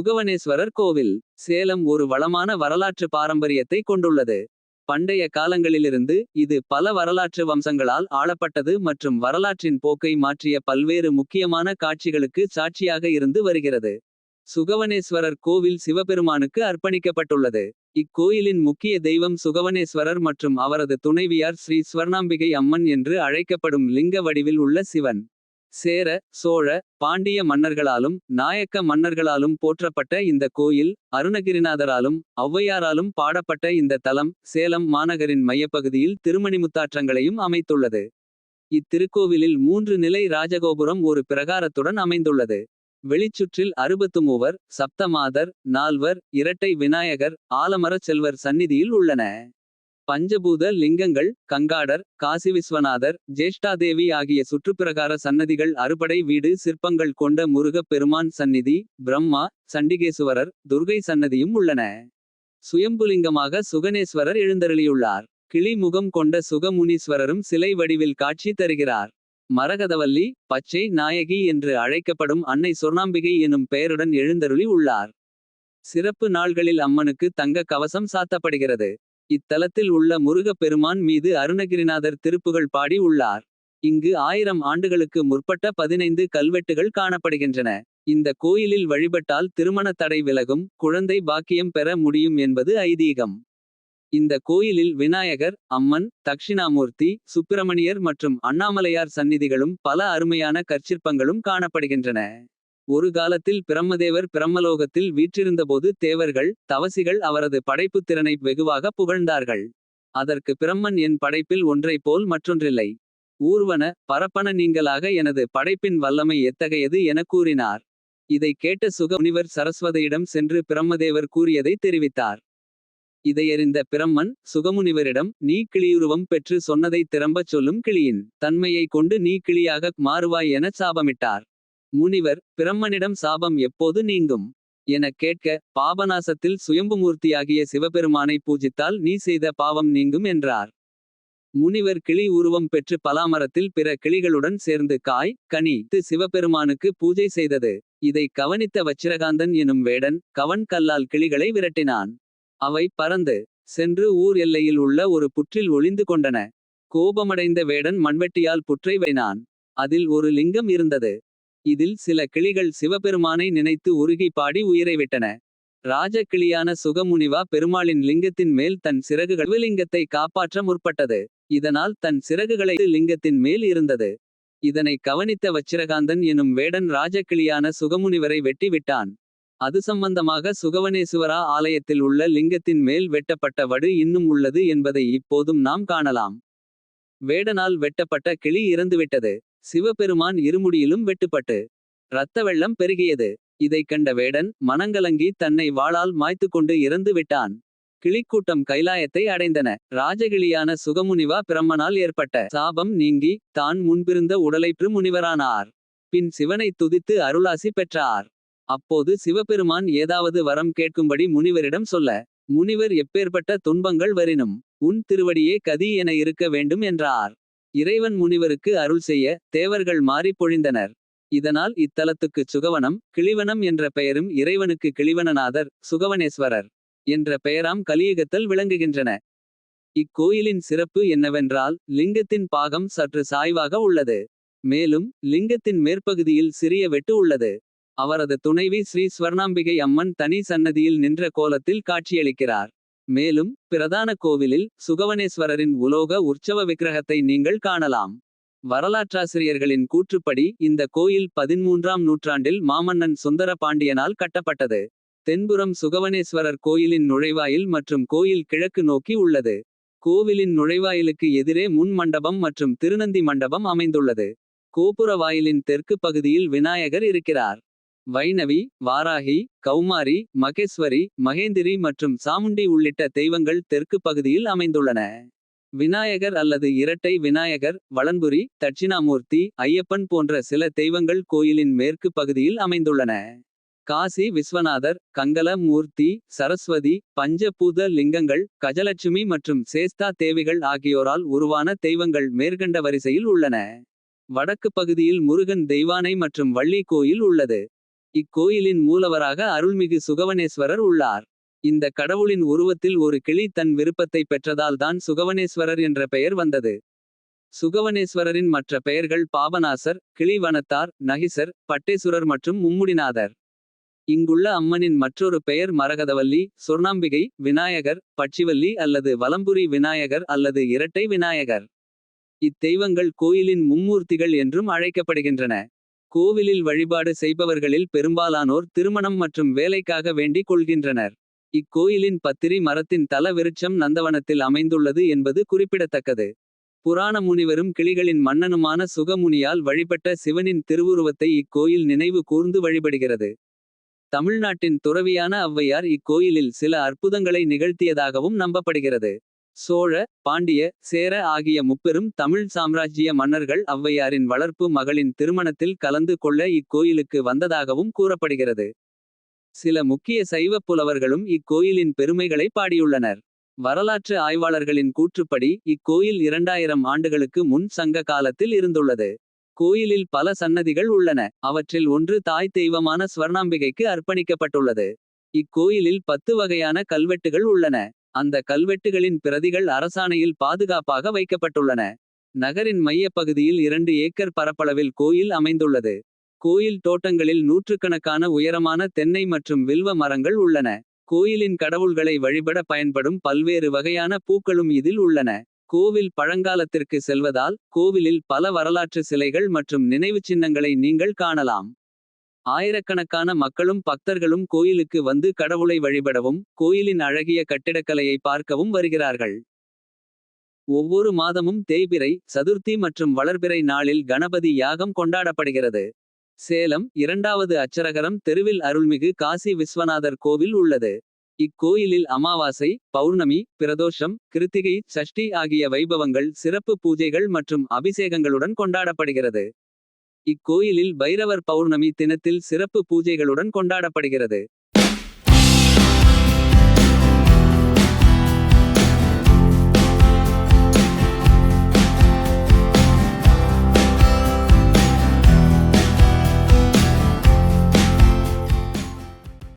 சுகவனேஸ்வரர் கோவில் சேலம் ஒரு வளமான வரலாற்று பாரம்பரியத்தை கொண்டுள்ளது. பண்டைய காலங்களிலிருந்து இது பல வரலாற்று வம்சங்களால் ஆளப்பட்டது மற்றும் வரலாற்றின் போக்கை மாற்றிய பல்வேறு முக்கியமான காட்சிகளுக்கு சாட்சியாக இருந்து வருகிறது. சுகவனேஸ்வரர் கோவில் சிவபெருமானுக்கு அர்ப்பணிக்கப்பட்டுள்ளது. இக்கோயிலின் முக்கிய தெய்வம் சுகவனேஸ்வரர் மற்றும் அவரது துணைவியார் ஸ்ரீ ஸ்வர்ணாம்பிகை அம்மன் என்று அழைக்கப்படும் லிங்க வடிவில் உள்ள சிவன். சேர சோழ பாண்டிய மன்னர்களாலும் நாயக்க மன்னர்களாலும் போற்றப்பட்ட இந்த கோயில். அருணகிரிநாதராலும் ஔவையாராலும் பாடப்பட்ட இந்த தலம். சேலம் மாநகரின் மையப்பகுதியில் திருமணிமுத்தாற்றங்களையும் அமைத்துள்ளது. இத்திருக்கோவிலில் மூன்று நிலை ராஜகோபுரம் ஒரு பிரகாரத்துடன் அமைந்துள்ளது. வெளிச்சுற்றில் அறுபத்துமூவர் சப்தமாதர் நால்வர் இரட்டை விநாயகர். ஆலமரச் செல்வர் சந்நிதியில் உள்ளன. பஞ்சபூத லிங்கங்கள் கங்காடர் காசிவிஸ்வநாதர். ஜேஷ்டாதேவி ஆகிய சுற்றுப்பிரகார சன்னதிகள் அறுபடை வீடு சிற்பங்கள் கொண்ட முருகப் பெருமான் சந்நிதி. பிரம்மா சண்டிகேசுவரர் துர்கை சன்னதியும் உள்ளன. சுயம்புலிங்கமாக சுகனேஸ்வரர் எழுந்தருளியுள்ளார். கிளி முகம் கொண்ட சுகமுனீஸ்வரரும் சிலை வடிவில் காட்சி தருகிறார். மரகதவல்லி பச்சை நாயகி என்று அழைக்கப்படும் அன்னை சொர்ணாம்பிகை எனும் பெயருடன் எழுந்தருளி உள்ளார். சிறப்பு நாள்களில் அம்மனுக்கு தங்க கவசம் சாத்தப்படுகிறது. இத்தலத்தில் உள்ள முருகப் பெருமான் மீது அருணகிரிநாதர் திருப்புகள் பாடி உள்ளார். இங்கு ஆயிரம் ஆண்டுகளுக்கு முற்பட்ட பதினைந்து கல்வெட்டுகள் காணப்படுகின்றன. இந்த கோயிலில் வழிபட்டால் திருமண தடை விலகும். குழந்தை பாக்கியம் பெற முடியும் என்பது ஐதீகம். இந்த கோயிலில் விநாயகர் அம்மன் தக்ஷிணாமூர்த்தி. சுப்பிரமணியர் மற்றும் அண்ணாமலையார் சந்நிதிகளும் பல அருமையான கற்சிற்பங்களும் காணப்படுகின்றன. ஒரு காலத்தில் பிரம்மதேவர் பிரம்மலோகத்தில் வீற்றிருந்தபோது தேவர்கள். தவசிகள் அவரது படைப்புத் திறனை வெகுவாக புகழ்ந்தார்கள். அதற்கு பிரம்மன் என் படைப்பில் ஒன்றைப் போல் மற்றொன்றில்லை. ஊர்வன பரப்பன நீங்களாக எனது படைப்பின் வல்லமை எத்தகையது எனக் கூறினார். இதைக் கேட்ட சுக முனிவர் சரஸ்வதியிடம் சென்று பிரம்மதேவர் கூறியதை தெரிவித்தார். இதையறிந்த பிரம்மன் சுகமுனிவரிடம் நீ கிளியுருவம் பெற்று சொன்னதைத் திரும்பச் சொல்லும் கிளியின். தன்மையை கொண்டு நீ கிளியாக மாறுவாய் எனச் சாபமிட்டார். முனிவர் பிரம்மனிடம் சாபம் எப்போது நீங்கும். எனக் கேட்க பாபநாசத்தில் சுயம்புமூர்த்தியாகிய சிவபெருமானை பூஜித்தால் நீ செய்த பாவம் நீங்கும் என்றார். முனிவர் கிளி உருவம் பெற்று பலாமரத்தில் பிற கிளிகளுடன் சேர்ந்து காய் கனி து சிவபெருமானுக்கு பூஜை செய்தது. இதை கவனித்த வச்சிரகாந்தன் எனும் வேடன் கவன் கல்லால் கிளிகளை விரட்டினான். அவை பறந்து சென்று ஊர் எல்லையில் உள்ள ஒரு புற்றில் ஒளிந்து கொண்டன. கோபமடைந்த வேடன் மண்வெட்டியால் புற்றை வைனான். அதில் ஒரு லிங்கம் இருந்தது. இதில் சில கிளிகள் சிவபெருமானை நினைத்து உருகி பாடி உயிரை விட்டன. ராஜ கிளியான சுகமுனிவா பெருமாளின் லிங்கத்தின் மேல் தன் சிறகுகள் லிங்கத்தை காப்பாற்ற முற்பட்டது. இதனால் தன் சிறகுகளை லிங்கத்தின் மேல் இருந்தது. இதனை கவனித்த வச்சிரகாந்தன் எனும் வேடன் ராஜக்கிளியான சுகமுனிவரை வெட்டி விட்டான். அது சம்பந்தமாக சுகவனேசுவரா ஆலயத்தில் உள்ள லிங்கத்தின் மேல் வெட்டப்பட்ட வடு இன்னும் உள்ளது என்பதை இப்போதும் நாம் காணலாம். வேடனால் வெட்டப்பட்ட கிளி இறந்துவிட்டது. சிவபெருமான் இருமுடியிலும் வெட்டுப்பட்டு. இரத்த வெள்ளம் பெருகியது. இதைக் கண்ட வேடன் மனங்கலங்கி தன்னை வாளால் மாய்த்துக்கொண்டு இறந்து விட்டான். கிளிக்கூட்டம் கைலாயத்தை அடைந்தன. ராஜகிளியான சுகமுனிவா பிரம்மனால் ஏற்பட்ட சாபம் நீங்கி. தான் முன்பிருந்த உடலைற்று முனிவரானார். பின் சிவனை துதித்து அருளாசி பெற்றார். அப்போது சிவபெருமான் ஏதாவது வரம் கேட்கும்படி முனிவரிடம் சொல்ல. முனிவர் எப்பேற்பட்ட துன்பங்கள் வரினும். உன் திருவடியே கதி என இருக்க வேண்டும் என்றார். இறைவன் முனிவருக்கு அருள் செய்ய தேவர்கள் மாறிப் பொழிந்தனர். இதனால் இத்தலத்துக்குச் சுகவனம் கிளிவனம் என்ற பெயரும் இறைவனுக்கு கிளிவனநாதர் சுகவனேஸ்வரர். என்ற பெயராம் கலியுகத்தில் விளங்குகின்றன. இக்கோயிலின் சிறப்பு என்னவென்றால் லிங்கத்தின் பாகம் சற்று சாய்வாக உள்ளது. மேலும் லிங்கத்தின் மேற்பகுதியில் சிறிய வெட்டு உள்ளது. அவரது துணைவி ஸ்ரீ ஸ்வர்ணாம்பிகை அம்மன் தனி சன்னதியில் நின்ற கோலத்தில் காட்சியளிக்கிறார். மேலும் பிரதான கோவிலில் சுகவனேஸ்வரரின் உலோக உற்சவ விக்கிரகத்தை நீங்கள் காணலாம். வரலாற்றாசிரியர்களின் கூற்றுப்படி இந்த கோயில் பதின்மூன்றாம் நூற்றாண்டில் மாமன்னன் சுந்தர பாண்டியனால் கட்டப்பட்டது. தென்புறம் சுகவனேஸ்வரர் கோயிலின் நுழைவாயில் மற்றும் கோயில் கிழக்கு நோக்கி உள்ளது. கோவிலின் நுழைவாயிலுக்கு எதிரே முன் மண்டபம் மற்றும் திருநந்தி மண்டபம் அமைந்துள்ளது. கோபுர வாயிலின் தெற்கு பகுதியில் விநாயகர் இருக்கிறார். வைணவி வாராகி கௌமாரி மகேஸ்வரி மகேந்திரி மற்றும் சாமுண்டி உள்ளிட்ட தெய்வங்கள் தெற்கு பகுதியில் அமைந்துள்ளன. விநாயகர் அல்லது இரட்டை விநாயகர் வளன்புரி தட்சிணாமூர்த்தி ஐயப்பன் போன்ற சில தெய்வங்கள் கோயிலின் மேற்கு பகுதியில் அமைந்துள்ளன. காசி விஸ்வநாதர் கங்கல மூர்த்தி சரஸ்வதி பஞ்சபூத லிங்கங்கள் கஜலட்சுமி மற்றும் சேஸ்தா தேவிகள் ஆகியோரால் உருவான தெய்வங்கள் மேற்கண்ட வரிசையில் உள்ளன. வடக்கு பகுதியில் முருகன் தெய்வானை மற்றும் வள்ளி கோயில் உள்ளது. இக்கோயிலின் மூலவராக அருள்மிகு சுகவனேஸ்வரர் உள்ளார். இந்த கடவுளின் உருவத்தில் ஒரு கிளி தன் விருப்பத்தை பெற்றதால் தான் சுகவனேஸ்வரர் என்ற பெயர் வந்தது. சுகவனேஸ்வரரின் மற்ற பெயர்கள் பாபநாசர். கிளிவனத்தார் நகிசர் பட்டேசுரர் மற்றும் மும்முடிநாதர். இங்குள்ள அம்மனின் மற்றொரு பெயர் மரகதவல்லி. சொர்ணாம்பிகை விநாயகர் பட்சிவல்லி அல்லது வலம்புரி விநாயகர் அல்லது இரட்டை விநாயகர். இத்தெய்வங்கள் கோயிலின் மும்மூர்த்திகள் என்றும் அழைக்கப்படுகின்றன. கோவிலில் வழிபாடு செய்பவர்களில் பெரும்பாலானோர் திருமணம் மற்றும் வேலைக்காக வேண்டிக் கொள்கின்றனர். இக்கோயிலின் பத்திரி மரத்தின் தல விருட்சம் நந்தவனத்தில் அமைந்துள்ளது என்பது குறிப்பிடத்தக்கது. புராண முனிவரும் கிளிகளின் மன்னனுமான சுகமுனியால் வழிபட்ட சிவனின் திருவுருவத்தை இக்கோயில் நினைவு கூர்ந்து வழிபடுகிறது. தமிழ்நாட்டின் துறவியான ஔவையார் இக்கோயிலில் சில அற்புதங்களை நிகழ்த்தியதாகவும் நம்பப்படுகிறது. சோழ பாண்டிய சேர ஆகிய முப்பெரும் தமிழ் சாம்ராஜ்ய மன்னர்கள் ஔவையாரின் வளர்ப்பு மகளின் திருமணத்தில் கலந்து கொள்ள இக்கோயிலுக்கு வந்ததாகவும் கூறப்படுகிறது. சில முக்கிய சைவப் புலவர்களும் இக்கோயிலின் பெருமைகளை பாடியுள்ளனர். வரலாற்று ஆய்வாளர்களின் கூற்றுப்படி இக்கோயில் 2000 ஆண்டுகளுக்கு முன் சங்க காலத்தில் இருந்துள்ளது. கோயிலில் பல சன்னதிகள் உள்ளன. அவற்றில் ஒன்று தாய் தெய்வமான ஸ்வர்ணாம்பிகைக்கு அர்ப்பணிக்கப்பட்டுள்ளது. இக்கோயிலில் பத்து வகையான கல்வெட்டுகள் உள்ளன. அந்த கல்வெட்டுகளின் பிரதிகள் அரசாணையில் பாதுகாப்பாக வைக்கப்பட்டுள்ளன. நகரின் மையப்பகுதியில் இரண்டு ஏக்கர் பரப்பளவில் கோயில் அமைந்துள்ளது. கோயில் தோட்டங்களில் நூற்றுக்கணக்கான உயரமான தென்னை மற்றும் வில்வ மரங்கள் உள்ளன. கோயிலின் கடவுள்களை வழிபட பயன்படும் பல்வேறு வகையான பூக்களும் இதில் உள்ளன. கோவில் பழங்காலத்திற்கு செல்வதால் கோவிலில் பல வரலாற்று சிலைகள் மற்றும் நினைவுச் சின்னங்களை நீங்கள் காணலாம். ஆயிரக்கணக்கான மக்களும் பக்தர்களும் கோயிலுக்கு வந்து கடவுளை வழிபடவும். கோயிலின் அழகிய கட்டிடக்கலையை பார்க்கவும் வருகிறார்கள். ஒவ்வொரு மாதமும் தேய்பிறை சதுர்த்தி மற்றும் வளர்பிறை நாளில் கணபதி யாகம் கொண்டாடப்படுகிறது. சேலம் இரண்டாவது அச்சரகரம் தெருவில் அருள்மிகு காசி விஸ்வநாதர் கோவில் உள்ளது. இக்கோயிலில் அமாவாசை பௌர்ணமி பிரதோஷம் கிருத்திகை சஷ்டி ஆகிய வைபவங்கள் சிறப்பு பூஜைகள் மற்றும் அபிஷேகங்களுடன் கொண்டாடப்படுகிறது. இக்கோயிலில் பைரவர் பௌர்ணமி தினத்தில் சிறப்பு பூஜைகளுடன் கொண்டாடப்படுகிறது.